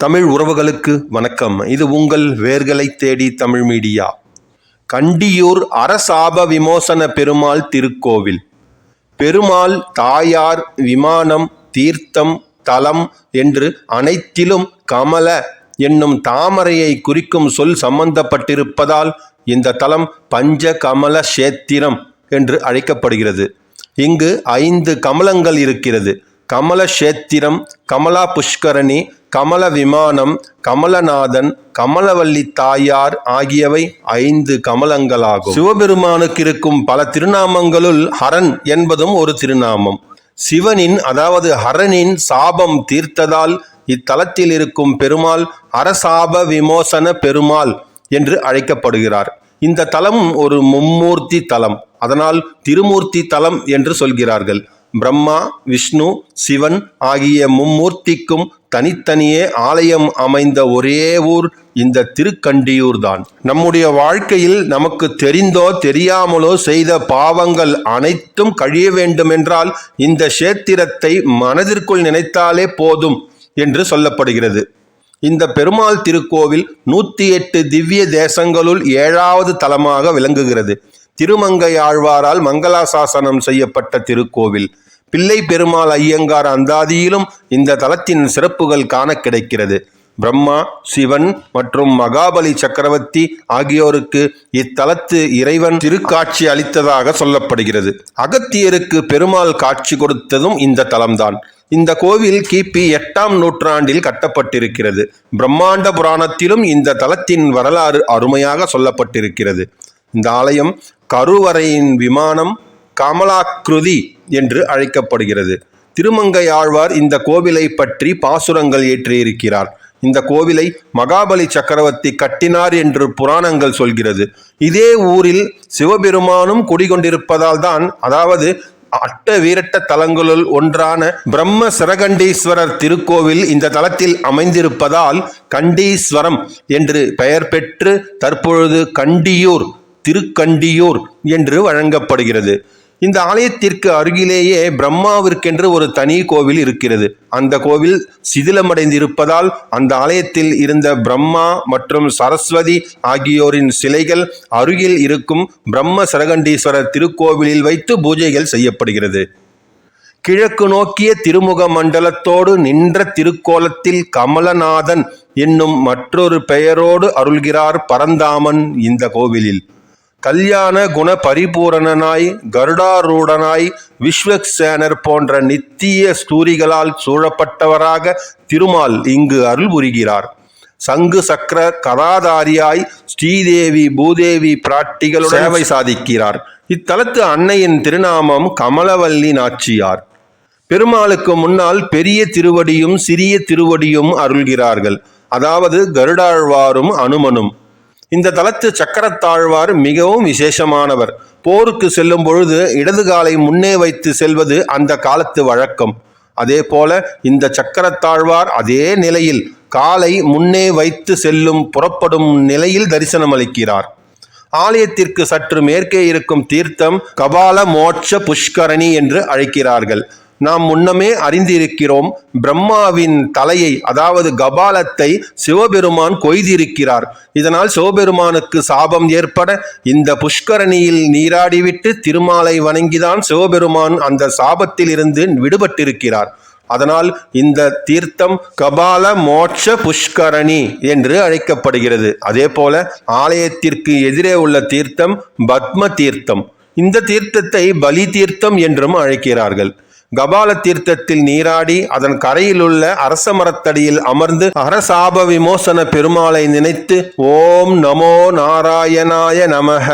தமிழ் உறவுகளுக்கு வணக்கம். இது உங்கள் வேர்களை தேடி தமிழ் மீடியா. கண்டியூர் அரசாப விமோசன பெருமாள் திருக்கோவில். பெருமாள் தாயார் விமானம் தீர்த்தம் தலம் என்று அனைத்திலும் கமல என்னும் தாமரையை குறிக்கும் சொல் சம்பந்தப்பட்டிருப்பதால் இந்த தலம் பஞ்ச கமல சேத்திரம் என்று அழைக்கப்படுகிறது. இங்கு ஐந்து கமலங்கள் இருக்கிறது. கமல சேத்திரம் கமலா புஷ்கரணி கமல விமானம் கமலநாதன் கமலவல்லி தாயார் ஆகியவை ஐந்து கமலங்களாகும். சிவபெருமானுக்கு இருக்கும் பல திருநாமங்களுள் ஹரன் என்பதும் ஒரு திருநாமம். சிவனின் அதாவது ஹரனின் சாபம் தீர்த்ததால் இத்தலத்தில் இருக்கும் பெருமாள் அரசாப விமோசன பெருமாள் என்று அழைக்கப்படுகிறார். இந்த தலம் ஒரு மும்மூர்த்தி தலம். அதனால் திருமூர்த்தி தலம் என்று சொல்கிறார்கள். பிரம்மா விஷ்ணு சிவன் ஆகிய மும்மூர்த்திக்கும் தனித்தனியே ஆலயம் அமைந்த ஒரே ஊர் இந்த திருக்கண்டியூர் தான் நம்முடைய வாழ்க்கையில் நமக்கு தெரிந்தோ தெரியாமலோ செய்த பாவங்கள் அனைத்தும் கழிய வேண்டுமென்றால் இந்த சேத்திரத்தை மனதிற்குள் நினைத்தாலே போதும் என்று சொல்லப்படுகிறது. இந்த பெருமாள் திருக்கோவில் நூற்றி எட்டு திவ்ய தேசங்களுள் ஏழாவது தலமாக விளங்குகிறது. திருமங்கை ஆழ்வாரால் மங்களாசாசனம் செய்யப்பட்ட திருக்கோவில். பிள்ளை பெருமாள் ஐயங்கார் அந்தாதியிலும் இந்த தலத்தின் சிறப்புகள் காண கிடைக்கிறது. பிரம்மா சிவன் மற்றும் மகாபலி சக்கரவர்த்தி ஆகியோருக்கு இத்தலத்து இறைவன் திருக்காட்சி அளித்ததாக சொல்லப்படுகிறது. அகத்தியருக்கு பெருமாள் காட்சி கொடுத்ததும் இந்த தலம்தான். இந்த கோவில் கிபி எட்டாம் நூற்றாண்டில் கட்டப்பட்டிருக்கிறது. பிரம்மாண்ட புராணத்திலும் இந்த தலத்தின் வரலாறு அருமையாக சொல்லப்பட்டிருக்கிறது. இந்த ஆலயம் கருவறையின் விமானம் கமலாக்ருதி என்று அழைக்கப்படுகிறது. திருமங்கையாழ்வார் இந்த கோவிலை பற்றி பாசுரங்கள் ஏற்றியிருக்கிறார். இந்த கோவிலை மகாபலி சக்கரவர்த்தி கட்டினார் என்று புராணங்கள் சொல்கிறது. இதே ஊரில் சிவபெருமானும் குடிகொண்டிருப்பதால் தான் அதாவது அட்ட வீரட்ட தலங்களுள் ஒன்றான பிரம்ம சிரகண்டீஸ்வரர் திருக்கோவில் இந்த தலத்தில் அமைந்திருப்பதால் கண்டீஸ்வரம் என்று பெயர் பெற்று தற்பொழுது கண்டியூர் திருக்கண்டியூர் என்று வழங்கப்படுகிறது. இந்த ஆலயத்திற்கு அருகிலேயே பிரம்மாவிற்கென்று ஒரு தனி கோவில் இருக்கிறது. அந்த கோவில் சிதிலமடைந்திருப்பதால் அந்த ஆலயத்தில் இருந்த பிரம்மா மற்றும் சரஸ்வதி ஆகியோரின் சிலைகள் அருகில் இருக்கும் பிரம்ம சரகண்டீஸ்வரர் திருக்கோவிலில் வைத்து பூஜைகள் செய்யப்படுகிறது. கிழக்கு நோக்கிய திருமுக மண்டலத்தோடு நின்ற திருக்கோலத்தில் கமலநாதன் என்னும் மற்றொரு பெயரோடு அருள்கிறார் பரந்தாமன் இந்த கோவிலில். கல்யாண குண பரிபூரணனாய் கருடாரூடனாய் விஸ்வக்சேனர் போன்ற நித்திய ஸ்தூரிகளால் சூழப்பட்டவராக திருமால் இங்கு அருள் புரிகிறார். சங்கு சக்கர கதாதாரியாய் ஸ்ரீதேவி பூதேவி பிராட்டிகளுடன் சேவை சாதிக்கிறார். இத்தலத்து அன்னையின் திருநாமம் கமலவல்லி நாச்சியார். பெருமாளுக்கு முன்னால் பெரிய திருவடியும் சிறிய திருவடியும் அருள்கிறார்கள். அதாவது கருடாழ்வாரும் அனுமனும். இந்த தளத்து சக்கரத்தாழ்வார் மிகவும் விசேஷமானவர். போருக்கு செல்லும் பொழுது இடது காலை முன்னே வைத்து செல்வது அந்த காலத்து வழக்கம். அதே போல இந்த சக்கரத்தாழ்வார் அதே நிலையில் காலை முன்னே வைத்து செல்லும் புறப்படும் நிலையில் தரிசனம் அளிக்கிறார். ஆலயத்திற்கு சற்று மேற்கே இருக்கும் தீர்த்தம் கபால மோட்ச புஷ்கரணி என்று அழைக்கிறார்கள். நாம் முன்னமே அறிந்திருக்கிறோம் பிரம்மாவின் தலையை அதாவது கபாலத்தை சிவபெருமான் கொய்திருக்கிறார். இதனால் சிவபெருமானுக்கு சாபம் ஏற்பட இந்த புஷ்கரணியில் நீராடிவிட்டு திருமாலை வணங்கிதான் சிவபெருமான் அந்த சாபத்தில் இருந்து விடுபட்டிருக்கிறார். அதனால் இந்த தீர்த்தம் கபால மோட்ச புஷ்கரணி என்று அழைக்கப்படுகிறது. அதே போல ஆலயத்திற்கு எதிரே உள்ள தீர்த்தம் பத்ம தீர்த்தம். இந்த தீர்த்தத்தை பலி தீர்த்தம் என்றும் அழைக்கிறார்கள். கபால தீர்த்தத்தில் நீராடி அதன் கரையிலுள்ள அரச மரத்தடியில் அமர்ந்து அரசாப விமோசன பெருமாளை நினைத்து ஓம் நமோ நாராயணாய நமக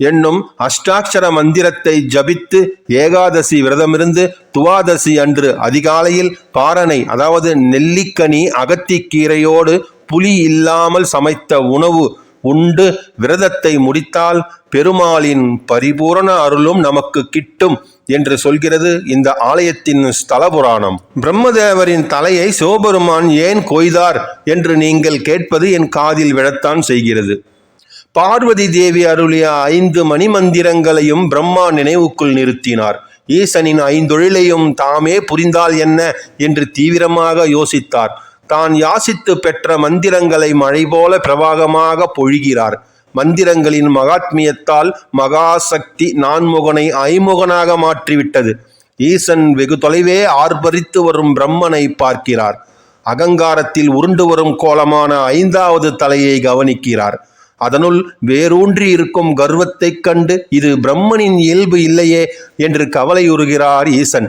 என்னும் அஷ்டாட்சர மந்திரத்தை ஜபித்து ஏகாதசி விரதமிருந்து துவாதசி அன்று அதிகாலையில் பாரனை அதாவது நெல்லிக்கனி அகத்திக்கீரையோடு புலி இல்லாமல் சமைத்த உணவு உண்டு. விரதத்தை முடித்தால் பெருமாளின் பரிபூரண அருளும் நமக்கு கிட்டும் என்று சொல்கிறது இந்த ஆலயத்தின் ஸ்தல புராணம் பிரம்மதேவரின் தலையை சிவபெருமான் ஏன் கொய்தார் என்று நீங்கள் கேட்பது என் காதில் விழத்தான் செய்கிறது. பார்வதி தேவி அருளிய ஐந்து மணிமந்திரங்களையும் பிரம்மா நினைவுக்குள் நிறுத்தினார். ஈசனின் ஐந்தொழிலையும் தாமே புரிந்தால் என்ன? என்று தீவிரமாக யோசித்தார். தான் யாசித்து பெற்ற மந்திரங்களை மழை போல பிரவாகமாக பொழிகிறார். மந்திரங்களின் மகாத்மியத்தால் மகாசக்தி நான்முகனை ஐமுகனாக மாற்றிவிட்டது. ஈசன் வெகு தொலைவே ஆர்ப்பரித்து வரும் பிரம்மனை பார்க்கிறார். அகங்காரத்தில் உருண்டு வரும் கோலமான ஐந்தாவது தலையை கவனிக்கிறார். அதனுள் வேரூன்றி இருக்கும் கர்வத்தைக் கண்டு இது பிரம்மனின் இயல்பு இல்லையே என்று கவலையுறுகிறார் ஈசன்.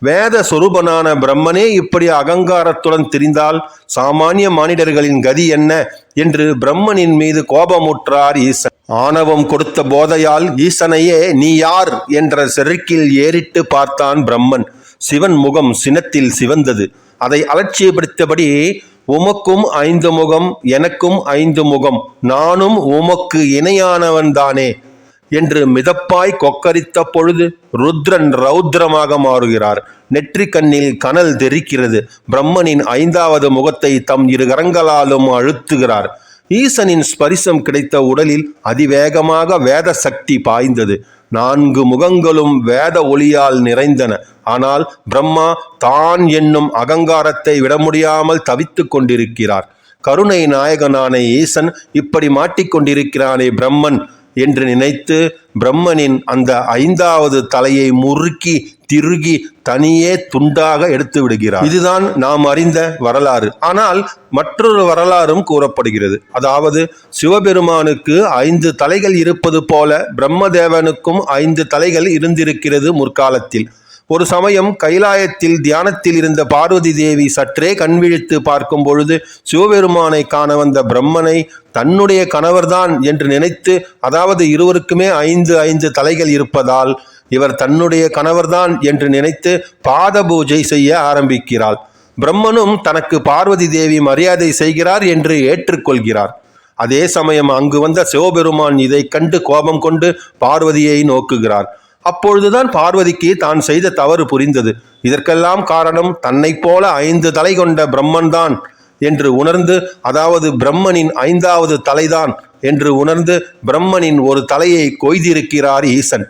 வேத சொரூபனான பிரம்மனே இப்படி அகங்காரத்துடன் திரிந்தால் சாமானிய மானிடர்களின் கதி என்ன? என்று பிரம்மனின் மீது கோபமுற்றார் ஈசன். ஆணவம் கொடுத்த போதையால் ஈசனையே நீ யார்? என்ற செருக்கில் ஏறிட்டு பார்த்தான் பிரம்மன். சிவன் முகம் சினத்தில் சிவந்தது. அதை அலட்சியப்படுத்தபடி உமக்கும் ஐந்து முகம் எனக்கும் ஐந்து முகம். நானும் உமக்கு இணையானவன்தானே என்று மிதப்பாய் கொக்கரித்த பொழுது ருத்ரன் ரௌத்ரமாக மாறுகிறார். நெற்றி கண்ணில் கனல் தெரிக்கிறது. பிரம்மனின் ஐந்தாவது முகத்தை தம் இரு கரங்களாலும் அழுத்துகிறார். ஈசனின் ஸ்பரிசம் கிடைத்த உடலில் அதிவேகமாக வேத சக்தி பாய்ந்தது. நான்கு முகங்களும் வேத ஒளியால் நிறைந்தன. ஆனால் பிரம்மா தான் என்னும் அகங்காரத்தை விட முடியாமல் தவித்துக் கொண்டிருக்கிறார். கருணை நாயகனான ஈசன் இப்படி மாட்டிக்கொண்டிருக்கிறானே பிரம்மன். என்று நினைத்து பிரம்மனின் அந்த ஐந்தாவது தலையை முறுக்கி திருகி தனியே துண்டாக எடுத்து விடுகிறார். இதுதான் நாம் அறிந்த வரலாறு. ஆனால் மற்றொரு வரலாறும் கூறப்படுகிறது. அதாவது சிவபெருமானுக்கு ஐந்து தலைகள் இருப்பது போல பிரம்மதேவனுக்கும் ஐந்து தலைகள் இருந்திருக்கிறது முற்காலத்தில். ஒரு சமயம் கைலாயத்தில் தியானத்தில் இருந்த பார்வதி தேவி சற்றே கண்விழித்து பார்க்கும் பொழுது சிவபெருமானை காண வந்த பிரம்மனை தன்னுடைய கணவர்தான் என்று நினைத்து அதாவது இருவருக்குமே ஐந்து ஐந்து தலைகள் இருப்பதால் இவர் தன்னுடைய கணவர்தான் என்று நினைத்து பாத பூஜை செய்ய ஆரம்பிக்கிறாள். பிரம்மனும் தனக்கு பார்வதி தேவி மரியாதை செய்கிறார் என்று ஏற்றுக்கொள்கிறார். அதே சமயம் அங்கு வந்த சிவபெருமான் இதை கண்டு கோபம் கொண்டு பார்வதியை நோக்குகிறார். அப்பொழுதுதான் பார்வதிக்கு தான் செய்த தவறு புரிந்தது. இதற்கெல்லாம் காரணம் தன்னைப் போல ஐந்து தலை கொண்ட பிரம்மன்தான் என்று உணர்ந்து அதாவது பிரம்மனின் ஐந்தாவது தலைதான் என்று உணர்ந்து பிரம்மனின் ஒரு தலையை கொய்திருக்கிறார் ஈசன்.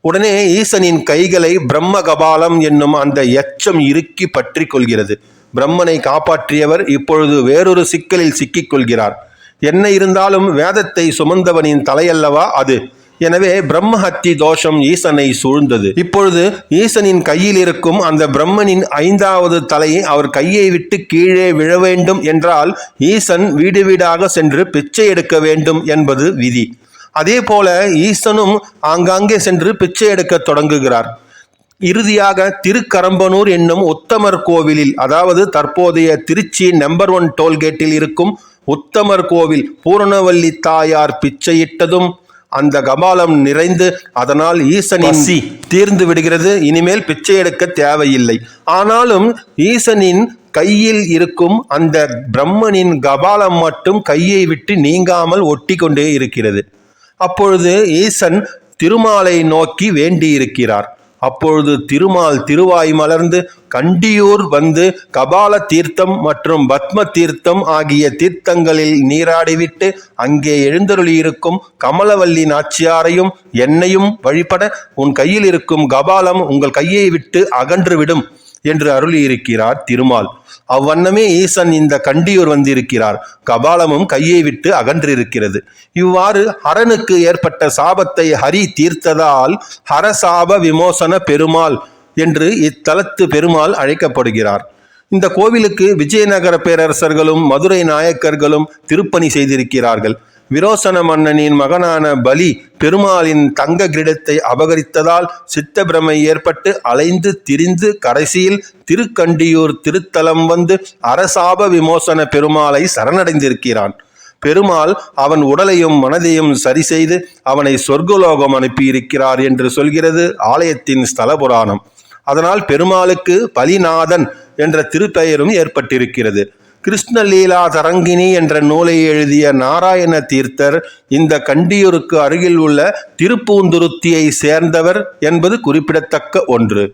உடனே ஈசனின் கைகளை பிரம்ம கபாலம் என்னும் அந்த எச்சம் இறுக்கி பற்றி கொள்கிறது. பிரம்மனை காப்பாற்றியவர் இப்பொழுது வேறொரு சிக்கலில் சிக்கிக் கொள்கிறார். என்ன இருந்தாலும் வேதத்தை சுமந்தவனின் தலையல்லவா அது? எனவே பிரம்மஹத்தி தோஷம் ஈசனை சூழ்ந்தது. இப்பொழுது ஈசனின் கையில் இருக்கும் அந்த பிரம்மனின் ஐந்தாவது தலை அவர் கையை விட்டு கீழே விழ வேண்டும் என்றால் ஈசன் வீடு வீடாக சென்று பிச்சை எடுக்க வேண்டும் என்பது விதி. அதே போல ஈசனும் ஆங்காங்கே சென்று பிச்சை எடுக்க தொடங்குகிறார். இறுதியாக திருக்கரம்பனூர் என்னும் உத்தமர் கோவிலில் அதாவது தற்போதைய திருச்சி நம்பர் ஒன் டோல்கேட்டில் இருக்கும் உத்தமர் கோவில் பூரணவல்லி தாயார் பிச்சையிட்டதும் அந்த கபாலம் நிறைந்து அதனால் ஈசனின் தீர்ந்து விடுகிறது. இனிமேல் பிச்சை எடுக்க தேவையில்லை. ஆனாலும் ஈசனின் கையில் இருக்கும் அந்த பிரம்மனின் கபாலம் மட்டும் கையை விட்டு நீங்காமல் ஒட்டி கொண்டே இருக்கிறது. அப்பொழுது ஈசன் திருமாலை நோக்கி வேண்டியிருக்கிறார். அப்பொழுது திருமால் திருவாய் மலர்ந்து கண்டியூர் வந்து கபால தீர்த்தம் மற்றும் பத்ம தீர்த்தம் ஆகிய தீர்த்தங்களில் நீராடிவிட்டு அங்கே எழுந்தருளியிருக்கும் கமலவல்லி நாச்சியாரையும் என்னையும் வழிபட உன் கையில் இருக்கும் கபாலம் உங்கள் கையை விட்டு அகன்றுவிடும் என்று அருளியிருக்கிறார் திருமால். அவ்வண்ணமே ஈசன் இந்த கண்டியூர் வந்திருக்கிறார். கபாலமும் கையை விட்டு அகன்றிருக்கிறது. இவ்வாறு ஹரனுக்கு ஏற்பட்ட சாபத்தை ஹரி தீர்த்ததால் ஹரசாப விமோசன பெருமாள் என்று இத்தலத்து பெருமாள் அழைக்கப்படுகிறார். இந்த கோவிலுக்கு விஜயநகர பேரரசர்களும் மதுரை நாயக்கர்களும் திருப்பணி செய்திருக்கிறார்கள். விரோசன மன்னனின் மகனான பலி பெருமாளின் தங்க கிரீடத்தை அபகரித்ததால் சித்தப்பிரமை ஏற்பட்டு அலைந்து திரிந்து கடைசியில் திருக்கண்டியூர் திருத்தலம் வந்து அரசாப விமோசன பெருமாளை சரணடைந்திருக்கிறான். பெருமாள் அவன் உடலையும் மனதையும் சரி செய்து அவனை சொர்க்கலோகம் அனுப்பியிருக்கிறார் என்று சொல்கிறது ஆலயத்தின் ஸ்தல புராணம் அதனால் பெருமாளுக்கு பலிநாதன் என்ற திருப்பெயரும் ஏற்பட்டிருக்கிறது. கிருஷ்ணலீலா தரங்கினி என்ற நூலை எழுதிய நாராயண தீர்த்தர் இந்த கண்டியூருக்கு அருகில் உள்ள திருப்பூந்துருத்தியை சேர்ந்தவர் என்பது குறிப்பிடத்தக்க ஒன்று.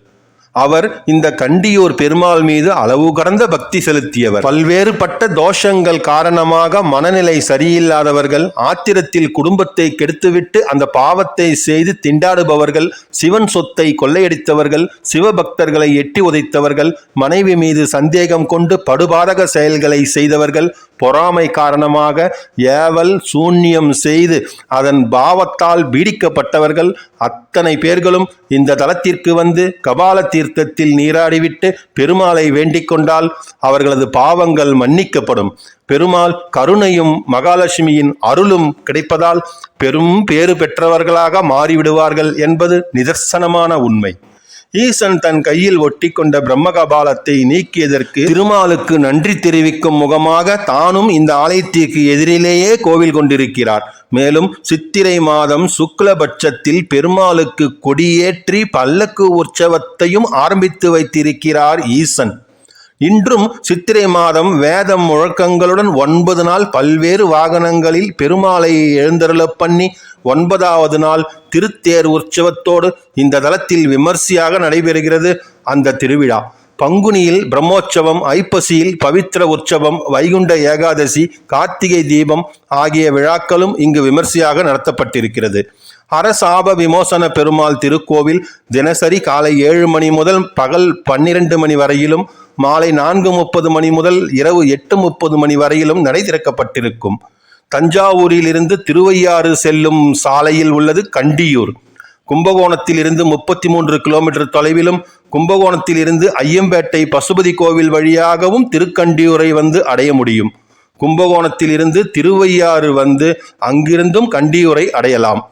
அவர் இந்த கண்டியூர் பெருமாள் மீது அளவு கடந்த பக்தி செலுத்தியவர். பல்வேறுபட்ட தோஷங்கள் காரணமாக மனநிலை சரியில்லாதவர்கள் ஆத்திரத்தில் குடும்பத்தை கெடுத்துவிட்டு அந்த பாவத்தை செய்து திண்டாடுபவர்கள் சிவன் சொத்தை கொள்ளையடித்தவர்கள் சிவபக்தர்களை எட்டி உதைத்தவர்கள் மனைவி மீது சந்தேகம் கொண்டு படுபாதக செயல்களை செய்தவர்கள் பொறாமை காரணமாக ஏவல் சூன்யம் செய்து அதன் பாவத்தால் பீடிக்கப்பட்டவர்கள் அத்தனை பேர்களும் இந்த தலத்திற்கு வந்து கபால தீர்த்தத்தில் நீராடிவிட்டு பெருமாளை வேண்டிக் கொண்டால் அவர்களது பாவங்கள் மன்னிக்கப்படும். பெருமாள் கருணையும் மகாலட்சுமியின் அருளும் கிடைப்பதால் பெரும் பேறு பெற்றவர்களாக மாறிவிடுவார்கள் என்பது நிதர்சனமான உண்மை. ஈசன் தன் கையில் ஒட்டி கொண்ட பிரம்மகபாலத்தை நீக்கியதற்கு திருமாலுக்கு நன்றி தெரிவிக்கும் முகமாக தானும் இந்த ஆலயத்திற்கு எதிரிலேயே கோவில் கொண்டிருக்கிறார். மேலும் சித்திரை மாதம் சுக்லபட்சத்தில் பெருமாளுக்கு கொடியேற்றி பல்லக்கு உற்சவத்தையும் ஆரம்பித்து வைத்திருக்கிறார் ஈசன். இன்றும் சித்திரை மாதம் வேதம் முழக்கங்களுடன் ஒன்பது நாள் பல்வேறு வாகனங்களில் பெருமாளை எழுந்தருளப் பண்ணி ஒன்பதாவது நாள் திருத்தேர் உற்சவத்தோடு இந்த தளத்தில் விமர்சையாக நடைபெறுகிறது அந்த திருவிழா. பங்குனியில் பிரம்மோற்சவம் ஐப்பசியில் பவித்திர உற்சவம் வைகுண்ட ஏகாதசி கார்த்திகை தீபம் ஆகிய விழாக்களும் இங்கு விமர்சையாக நடத்தப்பட்டிருக்கிறது. அரசாப விமோசன பெருமாள் திருக்கோவில் தினசரி காலை ஏழு மணி முதல் பகல் பன்னிரண்டு மணி வரையிலும் மாலை நான்கு முப்பது மணி முதல் இரவு எட்டு முப்பது மணி வரையிலும் நடை திறக்கப்பட்டிருக்கும். தஞ்சாவூரில் இருந்து திருவையாறு செல்லும் சாலையில் உள்ளது கண்டியூர். கும்பகோணத்தில் இருந்து முப்பத்தி மூன்று கிலோமீட்டர் தொலைவிலும் கும்பகோணத்தில் இருந்து ஐயம்பேட்டை பசுபதி கோவில் வழியாகவும் திருக்கண்டியூரை வந்து அடைய முடியும். கும்பகோணத்தில் இருந்து திருவையாறு வந்து அங்கிருந்தும் கண்டியூரை அடையலாம்.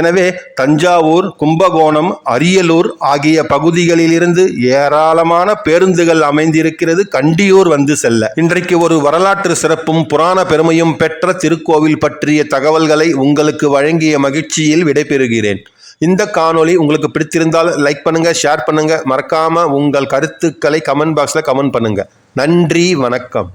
எனவே தஞ்சாவூர் கும்பகோணம் அரியலூர் ஆகிய பகுதிகளிலிருந்து ஏராளமான பேருந்துகள் அமைந்திருக்கிறது. கண்டியூர் வந்து செல்ல. இன்றைக்கு ஒரு வரலாற்று சிறப்பும் புராண பெருமையும் பெற்ற திருக்கோவில் பற்றிய தகவல்களை உங்களுக்கு வழங்கிய மகிழ்ச்சியில் விடைபெறுகிறேன். இந்த காணொளி உங்களுக்கு பிடித்திருந்தால் லைக் பண்ணுங்க ஷேர் பண்ணுங்க. மறக்காம உங்கள் கருத்துக்களை கமெண்ட் பாக்ஸ்ல கமெண்ட் பண்ணுங்க. நன்றி வணக்கம்.